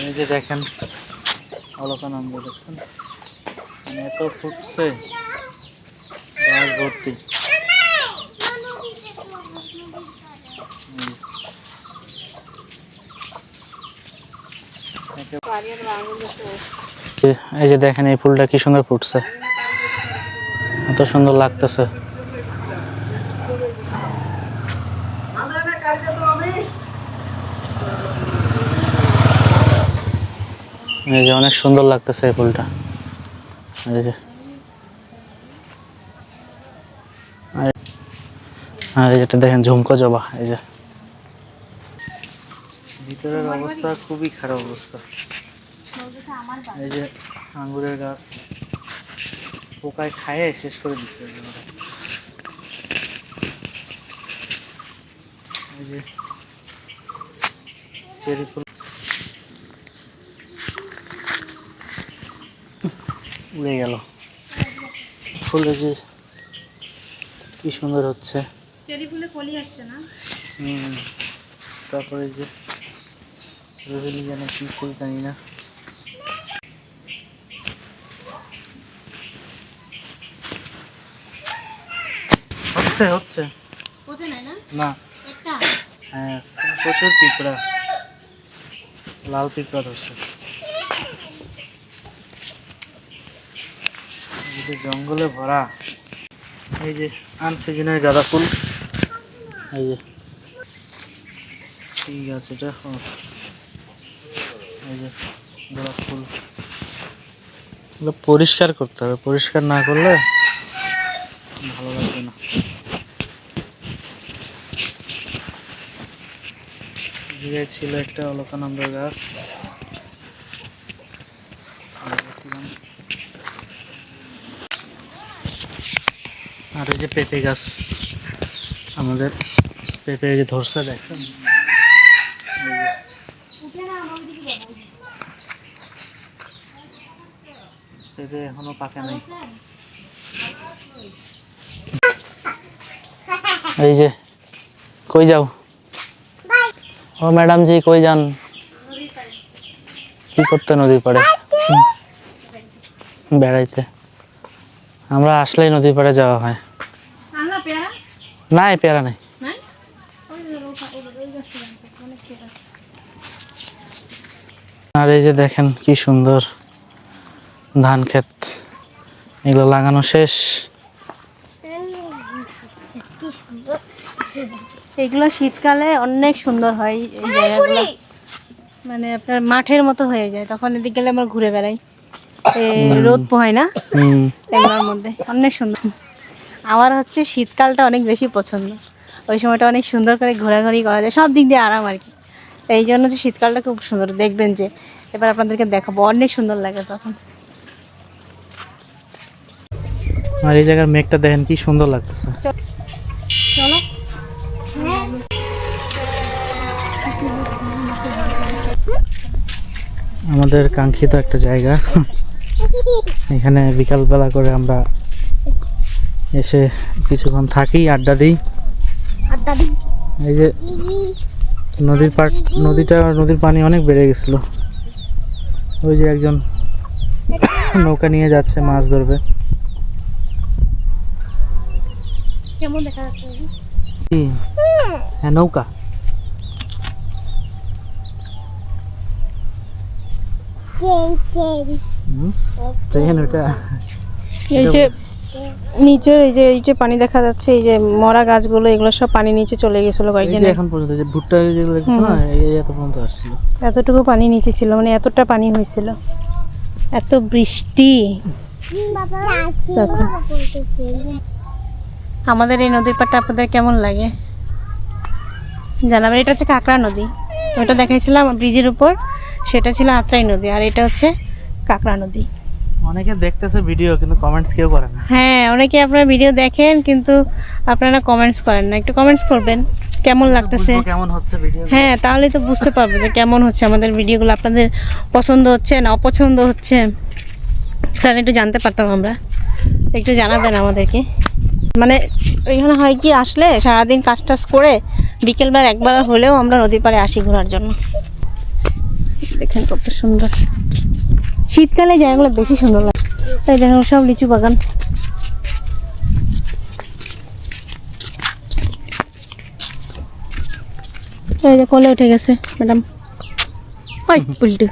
এই যে দেখেন অলকানন্দ দেখছেন। মানে এত ফুটছে গাছ ভর্তি। এই যে দেখেন, এই ফুলটা কি সুন্দর ফুটছে। এত সুন্দর লাগতেছে। এই যে অনেক সুন্দর লাগতেছে এই ফুলটা। এই যে। আর- এই দেখেন ঝুমকো জবা, এই যে। ভিতরের অবস্থা খুবই খারাপ অবস্থা। এই যে আঙ্গুরের গাছ। পোকায় খায়ে শেষ করে দিচ্ছে এই যে। চেরি ফুল। উড়ে গেল। ফুলে যে কি সুন্দর হচ্ছে। চেরি ফুলে কলি আসছে না? হুম তারপরে যে রোহিলি যেন কি ফুল জানি না। হচ্ছে হচ্ছে। না? না। একটা? হ্যাঁ প্রচুর পিঁপড়া। লাল পিঁপড়া ধরছে। যে জঙ্গলে ভরা, এই যে আনসিজনের গাঁদা ফুল। এই যে ঠিক আছে ও। এই যে ফুল। পরিষ্কার করতে হবে, পরিষ্কার না করলে ভালো লাগবে না। ছিল একটা অলকানন্দ গাছ আর দেখলাম। আর এই যে পেঁপে গাছ আমাদের পেঁপে যে ধরছে, দেখেন। পেঁপে এখনও পাকে নাই। এই যে, কই যাও? ও ম্যাডাম জি কই যান? কি করতে নদীর পাড়ে। বেড়াইতে। আমরা আসলেই নদীর পাড়ে যাওয়া হয়। নাই পেয়ারা নাই। আর এই যে দেখেন কি সুন্দর ধান ক্ষেত। এগুলো লাগানো শেষ। এগুলো শীতকালে অনেক সুন্দর হয় এই জায়গাগুলো। মানে আপনার মাঠের মতো হয়ে যায় তখন এদিকে গেলে আমরা ঘুরে বেড়াই। রোদ পোহায় না? এগুলোর মধ্যে। অনেক সুন্দর। আমার হচ্ছে শীতকালটা অনেক বেশি পছন্দ। ওই সময়টা অনেক সুন্দর করে ঘোরাঘুরি করা যায় সব দিক দিয়ে আরাম আর কি। এই জন্য যে শীতকালটা খুব সুন্দর। দেখবেন যে এবার আপনাদেরকে দেখাবো অনেক সুন্দর লাগে তখন। আর এই জায়গার মেঘটা দেখেন কি সুন্দর লাগতেছে। চলো। আমাদের কাঙ্ক্ষিত একটা জায়গা। এখানে বিকালবেলা করে আমরা এসে কিছুক্ষণ থাকি আড্ডা দিই। এই যে নদীর পাট নদীটা নদীর পানি অনেক বেড়ে গেছিল। ওই যে একজন নৌকা নিয়ে যাচ্ছে মাছ ধরবে। কেমন দেখা যাচ্ছে? হ্যাঁ নৌকা। হুম, ট্রেন ওটা। এই যে নিচের এই যে এই যে পানি দেখা যাচ্ছে এই যে মরা গাছগুলো এগুলো সব পানি নিচে চলে গেছিল কয়েকদিন এখন পর্যন্ত যে ভুট্টা যেগুলো না এই এত পর্যন্ত আসছিল। এতটুকু পানি নিচে ছিল মানে এতটা পানি হয়েছিল। এত বৃষ্টি। আমাদের এই নদীর পাড়টা আপনাদের কেমন লাগে? জানাবেন এটা হচ্ছে কাঁকড়া নদী। ওটা দেখাইছিলাম ব্রিজের উপর। সেটা ছিল আত্রাই নদী আর এটা হচ্ছে কাঁকড়া নদী। অনেকে দেখতেছে ভিডিও কিন্তু কমেন্টস কেউ করে না। হ্যাঁ অনেকে আপনারা ভিডিও দেখেন কিন্তু আপনারা কমেন্টস করেন না। একটু কমেন্টস করবেন কেমন লাগতেছে? কেমন হচ্ছে ভিডিও হ্যাঁ তাহলে তো বুঝতে পারব যে কেমন হচ্ছে আমাদের ভিডিওগুলো আপনাদের পছন্দ হচ্ছে না অপছন্দ হচ্ছে? তাহলে একটু জানতে পারতাম আমরা। একটু জানাবেন আমাদেরকে। মানে ওইখানে হয় কি আসলে সারাদিন কাজ টাজ করে বিকেলবার একবার হলেও আমরা নদীর পাড়ে আসি ঘোরার জন্য। দেখেন কত সুন্দর। শীতকালে জায়গাগুলো বেশি সুন্দর লাগে। তাই দেখেন সব লিচু বাগান। এই যে কোলে উঠে গেছে ম্যাডাম। ওই উল্টে।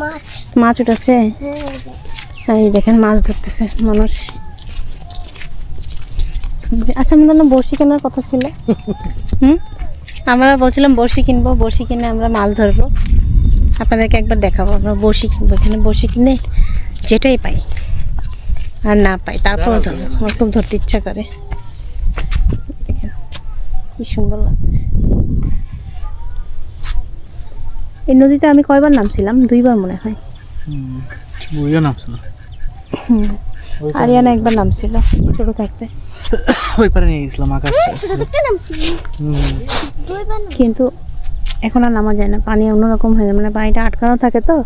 মাছ মাছ উঠাচ্ছে? এই দেখেন মাছ ধরতেছে মানুষ। আচ্ছা আমাদের না বড়শি কেনার কথা ছিল? হুম? আমরা বলছিলাম বড়শি কিনবো বড়শি কিনে আমরা মাছ ধরবো। আপনাদেরকে একবার দেখাবো আমরা বড়শি কিনবো এখানে বড়শি কিনে যেটাই পাই আর না পাই তারপরে ধরবো আমার খুব ধরতে ইচ্ছা করে। কি সুন্দর লাগতেছে। এই নদীতে আমি কয়বার নামছিলাম? দুইবার মনে হয়। বুঝে নামছিল আরিয়ানা একবার নামছিল ছোট থাকতে। ওই পারে নিয়ে গেছিলাম আকাশ। হুম। দুইবার না কিন্তু এখন আর নামা যায় না পানি অন্যরকম হয়ে যায় মানে পানিটা আটকানো থাকে তো?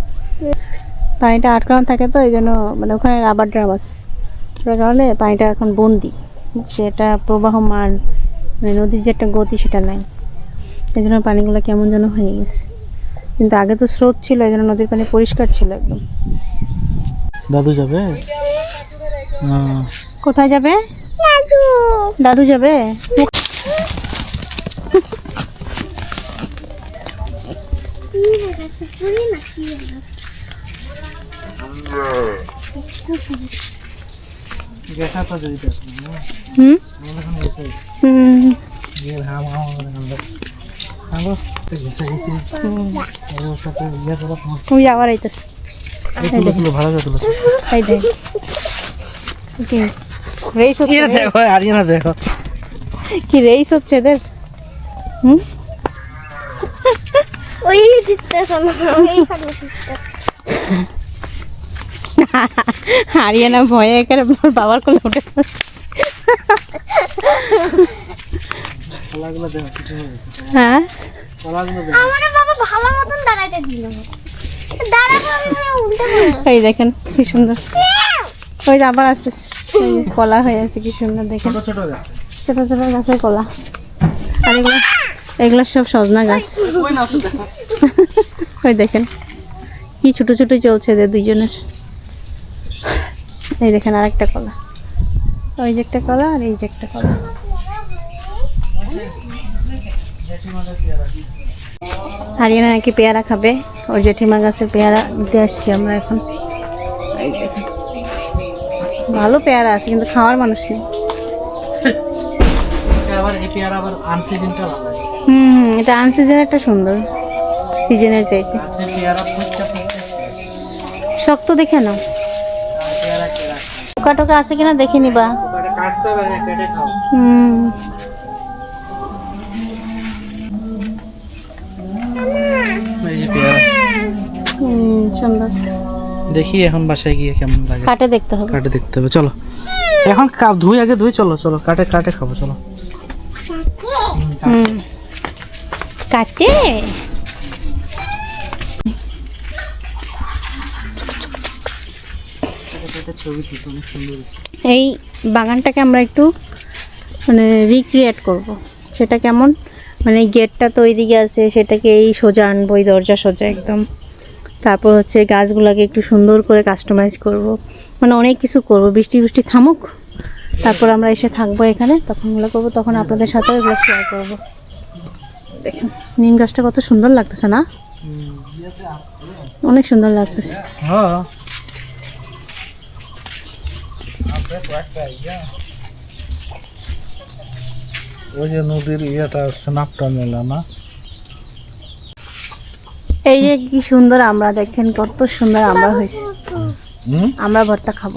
পানিটা আটকানো থাকে তো এই জন্য মানে ওখানে রাবার ওটার কারণে পানিটা এখন বন্দি। সেটা প্রবাহমান মানে নদীর যে একটা গতি সেটা নাই। এই জন্য পানিগুলো কেমন যেন হয়ে গেছে। কিন্তু আগে তো স্রোত ছিল এই জন্য নদীর পানি পরিষ্কার ছিল একদম। দাদু যাবে? কোথায় যাবে? দাদু যাবে? আবার তুলো ভালো দেখো। আরিয়ানা দেখো। কি রেস হচ্ছে এদের হুম? ওই জিততে শোনো এই ফাটলো জিততে। হারিয়ে ভয়ে একেবারে ওর বাবার কোলে উঠে হ্যাঁ? বাবা ভালো মতন দাঁড়াইতে দিল পড়লাম এই দেখেন কি সুন্দর। ওই আবার আসতেছে যে কলা হয়ে আছে কি সুন্দর দেখেন। ছোট ছোট গাছ ছোট ছোট গাছের কলা। আর এগুলো এগুলো সব সজনা গাছ। ওই দেখেন কি ছোট ছোট চলছে এদের দুইজনের। এই দেখেন আর একটা কলা। ওই যে একটা কলা আর এই যে একটা কলা। হারিয়ানা নাকি পেয়ারা খাবে। ওর জেঠিমা গাছের পেয়ারা দিতে আসছি আমরা এখন। এই দেখেন ভালো পেয়ারা আছে কিন্তু খাওয়ার মানুষ নেই। আবার এই পেয়ারা আবার আনসিজনটা ভালো হুম এটা আনসিজনেরটা সুন্দর সিজনের চাইতে। ফুটতে শক্ত দেখে না কেরা টোকা আছে কিনা দেখে নিবা। হুম। সুন্দর। দেখি এখন বাসায় গিয়ে কেমন লাগে। কাটে দেখতে হবে। কাটে দেখতে হবে চলো। এখন কা- ধুই আগে ধুই চলো চলো কাটে কাটে খাব চলো। কাটে। এই বাগানটাকে আমরা একটু মানে রিক্রিয়েট করব। সেটা কেমন? মানে গেটটা তো ওইদিকে আছে, সেটাকে এই সোজা আনব, এই দরজা সোজা একদম। তারপর হচ্ছে গাছগুলোকে একটু সুন্দর করে কাস্টমাইজ করব। মানে অনেক কিছু করব, বৃষ্টি বৃষ্টি থামুক, তারপর আমরা এসে থাকব এখানে, তখন ওগুলো করব, তখন আপনাদের সাথে ওগুলো শেয়ার করব। দেখেন। নিম গাছটা কত সুন্দর লাগতেছে না? অনেক সুন্দর লাগতেছে। ওই যে নদীর ইয়েটা স্নাপটা মেলা না? এই যে কি সুন্দর আমরা দেখেন কত সুন্দর আমরা হয়েছে। আমরা ভর্তা খাব।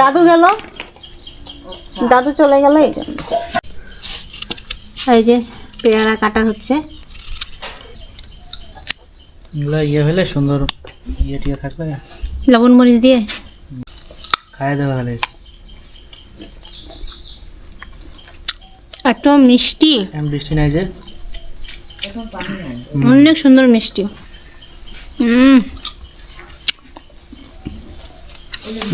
দাদু গেল? দাদু চলে গেল এই জন্য। এই যে পেয়ারা কাটা হচ্ছে। এগুলা ইয়ে হলে সুন্দর ইয়ে টিয়ে থাকলে লবণ মরিচ দিয়ে? খাই দেওয়া হলে একটু মিষ্টি। এম বৃষ্টি নাই যে। অনেক সুন্দর মিষ্টি। হুম হুম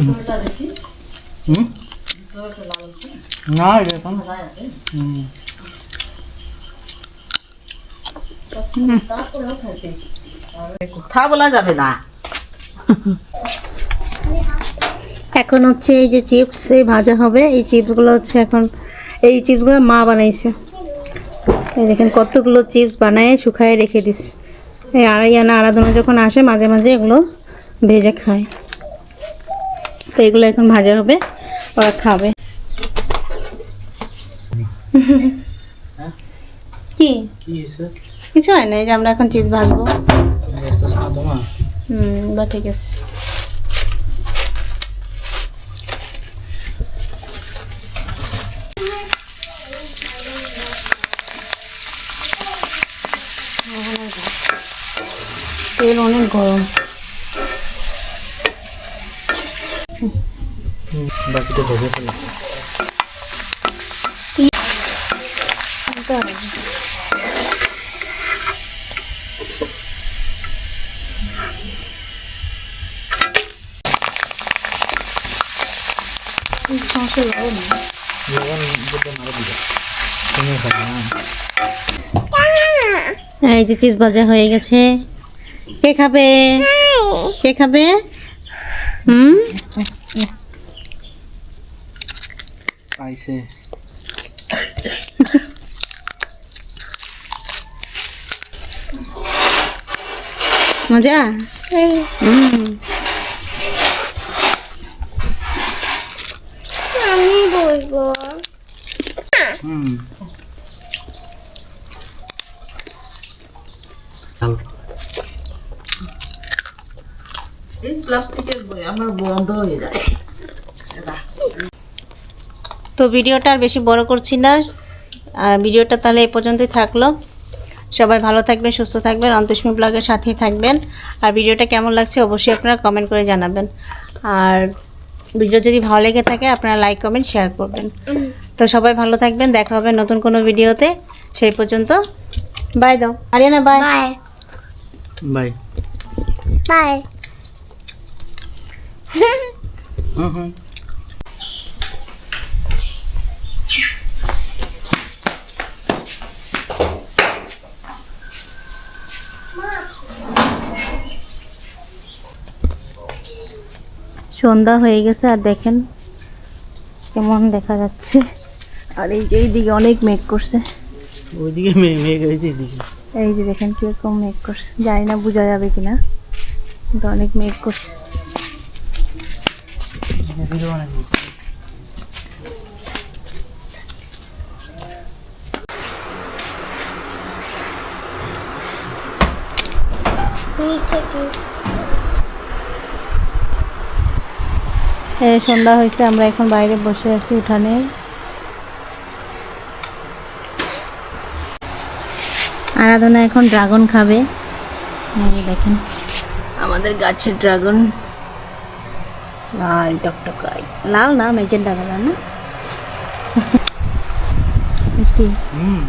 এখন হচ্ছে এই যে চিপস এই ভাজা হবে, এই চিপসগুলো হচ্ছে এখন, এই চিপসগুলো মা বানাইছে। এই দেখেন কতগুলো চিপস বানায়, শুকায় রেখে দিস এই আড়াই আনা আরাধনা যখন আসে, মাঝে মাঝে এগুলো ভেজে খায়। তো এগুলো এখন ভাজা হবে ওরা খাবে। কি? কিছু হয় না এই যে আমরা এখন চিপস ভাজবো। হুম বা ঠিক আছে। তেল অনেক গরম। বাকিটা ভেজে ফেলি। লবণ বুদ্ধ মারা দিবে তুমি এই যে চিজ ভাজা হয়ে গেছে। কে খাবে? কে খাবে? হুম? পাইছে মজা? হুম আমি বলব। হুম। এই প্লাস্টিকের বই আমার বন্ধ হয়ে যায়। তো ভিডিওটা আর বেশি বড় করছি না। আর ভিডিওটা তাহলে এই পর্যন্তই থাকল। সবাই ভালো থাকবেন সুস্থ থাকবেন অন্তস্মী ব্লগের সাথেই থাকবেন। আর ভিডিওটা কেমন লাগছে অবশ্যই আপনারা কমেন্ট করে জানাবেন। আর ভিডিও যদি ভালো লেগে থাকে আপনারা লাইক কমেন্ট শেয়ার করবেন। তো সবাই ভালো থাকবেন দেখা হবে নতুন কোনো ভিডিওতে। সেই পর্যন্ত বাই দাও। Ariana bye bye bye bye হুম হুম সন্ধ্যা হয়ে গেছে আর দেখেন কেমন দেখা যাচ্ছে। আর এই যে এইদিকে অনেক মেঘ করছে। ওইদিকে মেঘ মেয়ে গেছে এদিকে এই যে দেখেন কীরকম মেঘ করছে জানি না বোঝা যাবে কিনা কিন্তু অনেক মেঘ করছে। নিচে কি? সন্ধ্যা হয়েছে, আমরা এখন বাইরে বসে আছি উঠানে। আরাধনা এখন ড্রাগন খাবে। দেখেন। আমাদের গাছের ড্রাগন। লাল টকটকাই লাল না মেজেন্টা কালার না? মিষ্টি? হুম।